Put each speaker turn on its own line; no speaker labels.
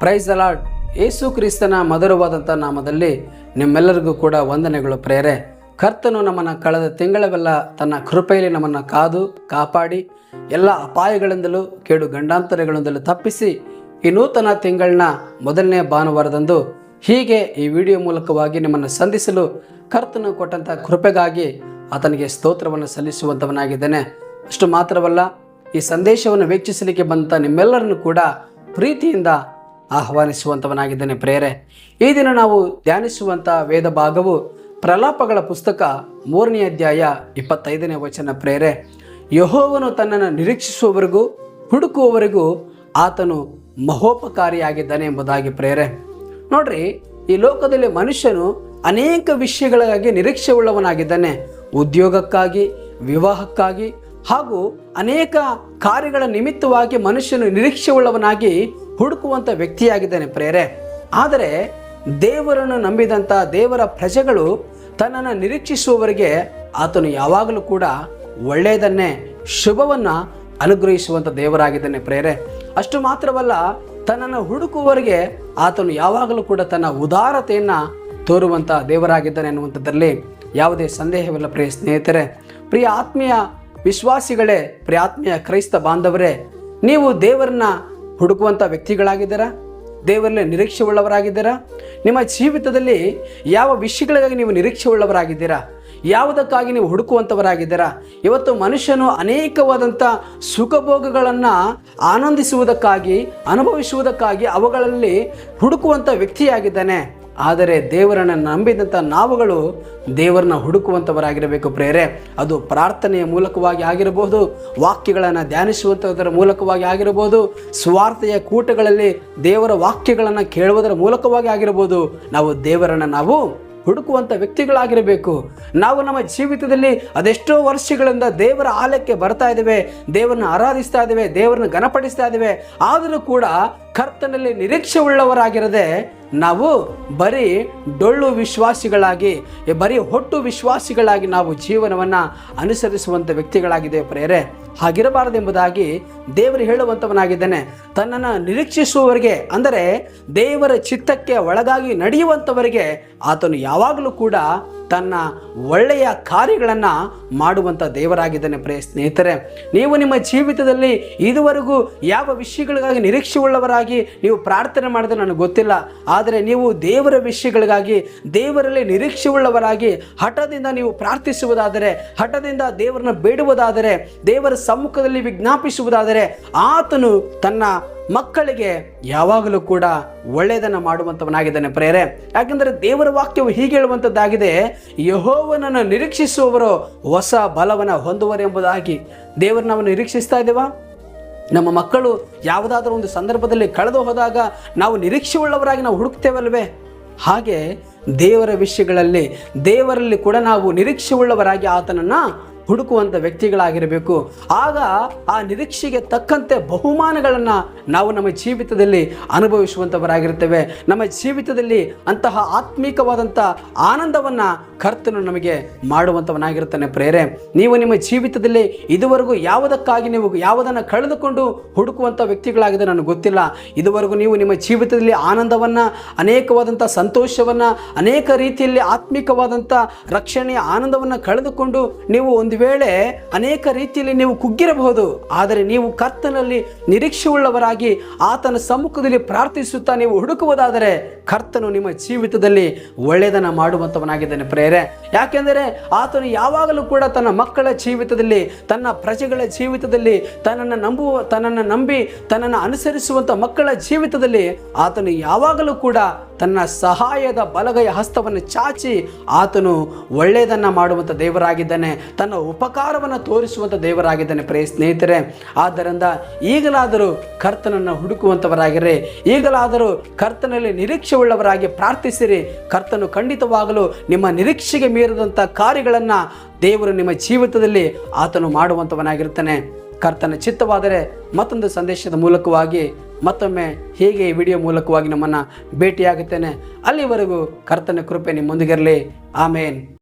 Price ಅಲಾಡ್ ಯೇಸು ಕ್ರಿಸ್ತನ ಮಧುರವಾದಂಥ ನಾಮದಲ್ಲಿ ನಿಮ್ಮೆಲ್ಲರಿಗೂ ಕೂಡ ವಂದನೆಗಳು ಪ್ರೇರೆ. ಕರ್ತನು ನಮ್ಮನ್ನು ಕಳೆದ ತಿಂಗಳವೆಲ್ಲ ತನ್ನ ಕೃಪೆಯಲ್ಲಿ ನಮ್ಮನ್ನು ಕಾದು, ಕಾಪಾಡಿ, ಎಲ್ಲ ಅಪಾಯಗಳಿಂದಲೂ, ಕೇಡು ಗಂಡಾಂತರಗಳಿಂದಲೂ ತಪ್ಪಿಸಿ ಈ ನೂತನ ತಿಂಗಳನ್ನ ಮೊದಲನೇ ಭಾನುವಾರದಂದು ಹೀಗೆ ಈ ವಿಡಿಯೋ ಮೂಲಕವಾಗಿ ನಿಮ್ಮನ್ನು ಸಂಧಿಸಲು ಕರ್ತನು ಕೊಟ್ಟಂಥ ಕೃಪೆಗಾಗಿ ಆತನಿಗೆ ಸ್ತೋತ್ರವನ್ನು ಸಲ್ಲಿಸುವಂಥವನಾಗಿದ್ದೇನೆ ಅಷ್ಟು ಮಾತ್ರವಲ್ಲ, ಈ ಸಂದೇಶವನ್ನು ವೀಕ್ಷಿಸಲಿಕ್ಕೆ ಬಂದ ನಿಮ್ಮೆಲ್ಲರನ್ನು ಕೂಡ ಪ್ರೀತಿಯಿಂದ ಆಹ್ವಾನಿಸುವಂಥವನಾಗಿದ್ದೇನೆ ಪ್ರೇರೆ. ಈ ದಿನ ನಾವು ಧ್ಯಾನಿಸುವಂಥ ವೇದ ಭಾಗವು ಪ್ರಲಾಪಗಳ ಪುಸ್ತಕ ಮೂರನೇ ಅಧ್ಯಾಯ ಇಪ್ಪತ್ತೈದನೇ ವಚನ ಪ್ರೇರೆ. ಯಹೋವನು ತನ್ನನ್ನು ನಿರೀಕ್ಷಿಸುವವರೆಗೂ ಹುಡುಕುವವರೆಗೂ ಆತನು ಮಹೋಪಕಾರಿಯಾಗಿದ್ದಾನೆ ಎಂಬುದಾಗಿ ಪ್ರೇರೆ. ನೋಡ್ರಿ, ಈ ಲೋಕದಲ್ಲಿ ಮನುಷ್ಯನು ಅನೇಕ ವಿಷಯಗಳಿಗಾಗಿ ನಿರೀಕ್ಷೆ ಉಳ್ಳವನಾಗಿದ್ದಾನೆ ಉದ್ಯೋಗಕ್ಕಾಗಿ, ವಿವಾಹಕ್ಕಾಗಿ ಹಾಗೂ ಅನೇಕ ಕಾರ್ಯಗಳ ನಿಮಿತ್ತವಾಗಿ ಮನುಷ್ಯನು ನಿರೀಕ್ಷೆ ಉಳ್ಳವನಾಗಿ ಹುಡುಕುವಂಥ ವ್ಯಕ್ತಿಯಾಗಿದ್ದಾನೆ ಪ್ರೇರೆ. ಆದರೆ ದೇವರನ್ನು ನಂಬಿದಂಥ ದೇವರ ಪ್ರಜೆಗಳು ತನ್ನನ್ನು ನಿರೀಕ್ಷಿಸುವವರಿಗೆ ಆತನು ಯಾವಾಗಲೂ ಕೂಡ ಒಳ್ಳೆಯದನ್ನೇ, ಶುಭವನ್ನು ಅನುಗ್ರಹಿಸುವಂಥ ದೇವರಾಗಿದ್ದಾನೆ ಪ್ರೇರೆ. ಅಷ್ಟು ಮಾತ್ರವಲ್ಲ, ತನ್ನನ್ನು ಹುಡುಕುವವರಿಗೆ ಆತನು ಯಾವಾಗಲೂ ಕೂಡ ತನ್ನ ಉದಾರತೆಯನ್ನು ತೋರುವಂಥ ದೇವರಾಗಿದ್ದಾನೆ ಅನ್ನುವಂಥದ್ರಲ್ಲಿ ಯಾವುದೇ ಸಂದೇಹವಿಲ್ಲ ಪ್ರಿಯ ಸ್ನೇಹಿತರೆ. ಪ್ರಿಯ ಆತ್ಮೀಯ ವಿಶ್ವಾಸಿಗಳೇ, ಪ್ರಿಯ ಆತ್ಮೀಯ ಕ್ರೈಸ್ತ ಬಾಂಧವರೇ, ನೀವು ದೇವರನ್ನ ಹುಡುಕುವಂಥ ವ್ಯಕ್ತಿಗಳಾಗಿದ್ದೀರಾ? ದೇವರಲ್ಲಿ ನಿರೀಕ್ಷೆ ಉಳ್ಳವರಾಗಿದ್ದೀರಾ ನಿಮ್ಮ ಜೀವಿತದಲ್ಲಿ ಯಾವ ವಿಷಯಗಳಿಗಾಗಿ ನೀವು ನಿರೀಕ್ಷೆ ಉಳ್ಳವರಾಗಿದ್ದೀರಾ ಯಾವುದಕ್ಕಾಗಿ ನೀವು ಹುಡುಕುವಂಥವರಾಗಿದ್ದೀರಾ? ಇವತ್ತು ಮನುಷ್ಯನು ಅನೇಕವಾದಂಥ ಸುಖಭೋಗಗಳನ್ನು ಆನಂದಿಸುವುದಕ್ಕಾಗಿ, ಅನುಭವಿಸುವುದಕ್ಕಾಗಿ ಅವುಗಳಲ್ಲಿ ಹುಡುಕುವಂಥ ವ್ಯಕ್ತಿಯಾಗಿದ್ದಾನೆ. ಆದರೆ ದೇವರನ್ನು ನಂಬಿದಂಥ ನಾವುಗಳು ದೇವರನ್ನ ಹುಡುಕುವಂಥವರಾಗಿರಬೇಕು ಪ್ರೇರೆ. ಅದು ಪ್ರಾರ್ಥನೆಯ ಮೂಲಕವಾಗಿ ಆಗಿರಬಹುದು, ವಾಕ್ಯಗಳನ್ನು ಧ್ಯಾನಿಸುವಂಥದ್ರ ಮೂಲಕವಾಗಿ ಆಗಿರಬಹುದು, ಸ್ವಾರ್ಥೆಯ ಕೂಟಗಳಲ್ಲಿ ದೇವರ ವಾಕ್ಯಗಳನ್ನು ಕೇಳುವುದರ ಮೂಲಕವಾಗಿ ಆಗಿರಬಹುದು. ನಾವು ದೇವರನ್ನು ನಾವು ಹುಡುಕುವಂಥ ವ್ಯಕ್ತಿಗಳಾಗಿರಬೇಕು. ನಾವು ನಮ್ಮ ಜೀವಿತದಲ್ಲಿ ಅದೆಷ್ಟೋ ವರ್ಷಗಳಿಂದ ದೇವರ ಆಲಯಕ್ಕೆ ಬರ್ತಾ ಇದ್ದೇವೆ, ದೇವರನ್ನ ಆರಾಧಿಸ್ತಾ ಇದ್ದೇವೆ, ದೇವರನ್ನ ಘನಪಡಿಸ್ತಾ ಇದ್ದೇವೆ. ಆದರೂ ಕೂಡ ಕರ್ತನಲ್ಲಿ ನಿರೀಕ್ಷೆ ಉಳ್ಳವರಾಗಿರದೆ ನಾವು ಬರೀ ಡೊಳ್ಳು ವಿಶ್ವಾಸಿಗಳಾಗಿ, ಬರೀ ಹೊಟ್ಟು ವಿಶ್ವಾಸಿಗಳಾಗಿ ನಾವು ಜೀವನವನ್ನು ಅನುಸರಿಸುವಂಥ ವ್ಯಕ್ತಿಗಳಾಗಿದ್ದೇವೆ ಪ್ರೇರೆ ಹಾಗಿರಬಾರದೆಂಬುದಾಗಿ ದೇವರು ಹೇಳುವಂಥವನಾಗಿದ್ದಾನೆ ತನ್ನನ್ನು ನಿರೀಕ್ಷಿಸುವವರಿಗೆ, ಅಂದರೆ ದೇವರ ಚಿತ್ತಕ್ಕೆ ಒಳಗಾಗಿ ನಡೆಯುವಂಥವರಿಗೆ ಆತನು ಯಾವಾಗಲೂ ಕೂಡ ತನ್ನ ಒಳ್ಳೆಯ ಕಾರ್ಯಗಳನ್ನು ಮಾಡುವಂಥ ದೇವರಾಗಿದ್ದಾನೆ ಪ್ರೇ ಸ್ನೇಹಿತರೆ. ನೀವು ನಿಮ್ಮ ಜೀವಿತದಲ್ಲಿ ಇದುವರೆಗೂ ಯಾವ ವಿಷಯಗಳಿಗಾಗಿ ನಿರೀಕ್ಷೆ ನೀವು ಪ್ರಾರ್ಥನೆ ಮಾಡಿದ್ರೆ ನನಗೆ ಗೊತ್ತಿಲ್ಲ. ಆದರೆ ನೀವು ದೇವರ ವಿಷಯಗಳಿಗಾಗಿ, ದೇವರಲ್ಲಿ ನಿರೀಕ್ಷೆ ಉಳ್ಳವರಾಗಿ ಹಠದಿಂದ ನೀವು ಪ್ರಾರ್ಥಿಸುವುದಾದರೆ, ಹಠದಿಂದ ದೇವರನ್ನ ಬೇಡುವುದಾದರೆ, ದೇವರ ಸಮ್ಮುಖದಲ್ಲಿ ವಿಜ್ಞಾಪಿಸುವುದಾದರೆ, ಆತನು ತನ್ನ ಮಕ್ಕಳಿಗೆ ಯಾವಾಗಲೂ ಕೂಡ ಒಳ್ಳೆಯದನ್ನು ಮಾಡುವಂಥವನಾಗಿದ್ದಾನೆ ಪ್ರೇರೆ. ಯಾಕೆಂದರೆ ದೇವರ ವಾಕ್ಯವು ಹೀಗೆ ಹೇಳುವಂಥದ್ದಾಗಿದೆ, ಯಹೋವನನ್ನು ನಿರೀಕ್ಷಿಸುವವರು ಹೊಸ ಬಲವನ್ನು ಹೊಂದುವರು ಎಂಬುದಾಗಿ. ದೇವರು ನಾವು ನಿರೀಕ್ಷಿಸ್ತಾ ಇದ್ದೇವಾ? ನಮ್ಮ ಮಕ್ಕಳು ಯಾವುದಾದ್ರೂ ಒಂದು ಸಂದರ್ಭದಲ್ಲಿ ಕಳೆದು ಹೋದಾಗ ನಾವು ನಿರೀಕ್ಷೆ ಉಳ್ಳವರಾಗಿ ನಾವು ಹುಡುಕ್ತೇವಲ್ವೇ? ಹಾಗೆ ದೇವರ ವಿಷಯಗಳಲ್ಲಿ ದೇವರಲ್ಲಿ ಕೂಡ ನಾವು ನಿರೀಕ್ಷೆ ಉಳ್ಳವರಾಗಿ ಆತನನ್ನು ಹುಡುಕುವಂಥ ವ್ಯಕ್ತಿಗಳಾಗಿರಬೇಕು. ಆಗ ಆ ನಿರೀಕ್ಷೆಗೆ ತಕ್ಕಂತೆ ಬಹುಮಾನಗಳನ್ನು ನಾವು ನಮ್ಮ ಜೀವಿತದಲ್ಲಿ ಅನುಭವಿಸುವಂಥವರಾಗಿರ್ತೇವೆ ನಮ್ಮ ಜೀವಿತದಲ್ಲಿ ಅಂತಹ ಆತ್ಮೀಕವಾದಂಥ ಆನಂದವನ್ನು ಕರ್ತನು ನಮಗೆ ಮಾಡುವಂಥವನಾಗಿರ್ತಾನೆ ಪ್ರೇರೆ. ನೀವು ನಿಮ್ಮ ಜೀವಿತದಲ್ಲಿ ಇದುವರೆಗೂ ಯಾವುದಕ್ಕಾಗಿ ನೀವು ಯಾವುದನ್ನು ಕಳೆದುಕೊಂಡು ಹುಡುಕುವಂಥ ವ್ಯಕ್ತಿಗಳಾಗಿದೆ ನನಗೆ ಗೊತ್ತಿಲ್ಲ. ಇದುವರೆಗೂ ನೀವು ನಿಮ್ಮ ಜೀವಿತದಲ್ಲಿ ಆನಂದವನ್ನು ಅನೇಕವಾದಂಥ ಸಂತೋಷವನ್ನು, ಅನೇಕ ರೀತಿಯಲ್ಲಿ ಆತ್ಮಿಕವಾದಂಥ ರಕ್ಷಣೆಯ ಆನಂದವನ್ನು ಕಳೆದುಕೊಂಡು ನೀವು ಒಂದು ವೇಳೆ ಅನೇಕ ರೀತಿಯಲ್ಲಿ ನೀವು ಕುಗ್ಗಿರಬಹುದು, ಆದರೆ ನೀವು ಕರ್ತನಲ್ಲಿ ನಿರೀಕ್ಷೆ ಉಳ್ಳವರಾಗಿ ಆತನ ಸಮ್ಮುಖದಲ್ಲಿ ಪ್ರಾರ್ಥಿಸುತ್ತಾ ನೀವು ಹುಡುಕುವುದಾದರೆ ಕರ್ತನು ನಿಮ್ಮ ಜೀವಿತದಲ್ಲಿ ಒಳ್ಳೆಯದನ್ನು ಮಾಡುವಂಥವನಾಗಿದ್ದಾನೆ ಪ್ರೇರೆ. ಯಾಕೆಂದರೆ ಆತನು ಯಾವಾಗಲೂ ಕೂಡ ತನ್ನ ಮಕ್ಕಳ ಜೀವಿತದಲ್ಲಿ, ತನ್ನ ಪ್ರಜೆಗಳ ಜೀವಿತದಲ್ಲಿ, ತನ್ನನ್ನು ನಂಬುವ ತನ್ನನ್ನು ನಂಬಿ, ತನ್ನನ್ನು ಅನುಸರಿಸುವಂಥ ಮಕ್ಕಳ ಜೀವಿತದಲ್ಲಿ ಆತನು ಯಾವಾಗಲೂ ಕೂಡ ತನ್ನ ಸಹಾಯದ ಬಲಗೈ ಹಸ್ತವನ್ನು ಚಾಚಿ ಆತನು ಒಳ್ಳೆಯದನ್ನು ಮಾಡುವಂಥ ದೇವರಾಗಿದ್ದಾನೆ, ತನ್ನ ಉಪಕಾರವನ್ನು ತೋರಿಸುವಂಥ ದೇವರಾಗಿದ್ದಾನೆ ಪ್ರೇ ಸ್ನೇಹಿತರೆ. ಆದ್ದರಿಂದ ಈಗಲಾದರೂ ಕರ್ತನನ್ನು ಹುಡುಕುವಂಥವರಾಗಿರಿ ಈಗಲಾದರೂ ಕರ್ತನಲ್ಲಿ ನಿರೀಕ್ಷೆ ಉಳ್ಳವರಾಗಿ ಪ್ರಾರ್ಥಿಸಿರಿ. ಕರ್ತನು ಖಂಡಿತವಾಗಲು ನಿಮ್ಮ ನಿರೀಕ್ಷೆಗೆ ಮೀರಿದಂಥ ಕಾರ್ಯಗಳನ್ನು ದೇವರು ನಿಮ್ಮ ಜೀವಿತದಲ್ಲಿ ಆತನು ಮಾಡುವಂಥವನಾಗಿರ್ತಾನೆ ಕರ್ತನ ಚಿತ್ತವಾದರೆ ಮತ್ತೊಂದು ಸಂದೇಶದ ಮೂಲಕವಾಗಿ ಮತ್ತೊಮ್ಮೆ ಹೀಗೆ ವಿಡಿಯೋ ಮೂಲಕವಾಗಿ ನಮ್ಮನ್ನು ಭೇಟಿಯಾಗುತ್ತೇನೆ. ಅಲ್ಲಿವರೆಗೂ ಕರ್ತನ ಕೃಪೆ ನಿಮ್ಮೊಂದಿಗಿರಲಿ. ಆಮೇನ್.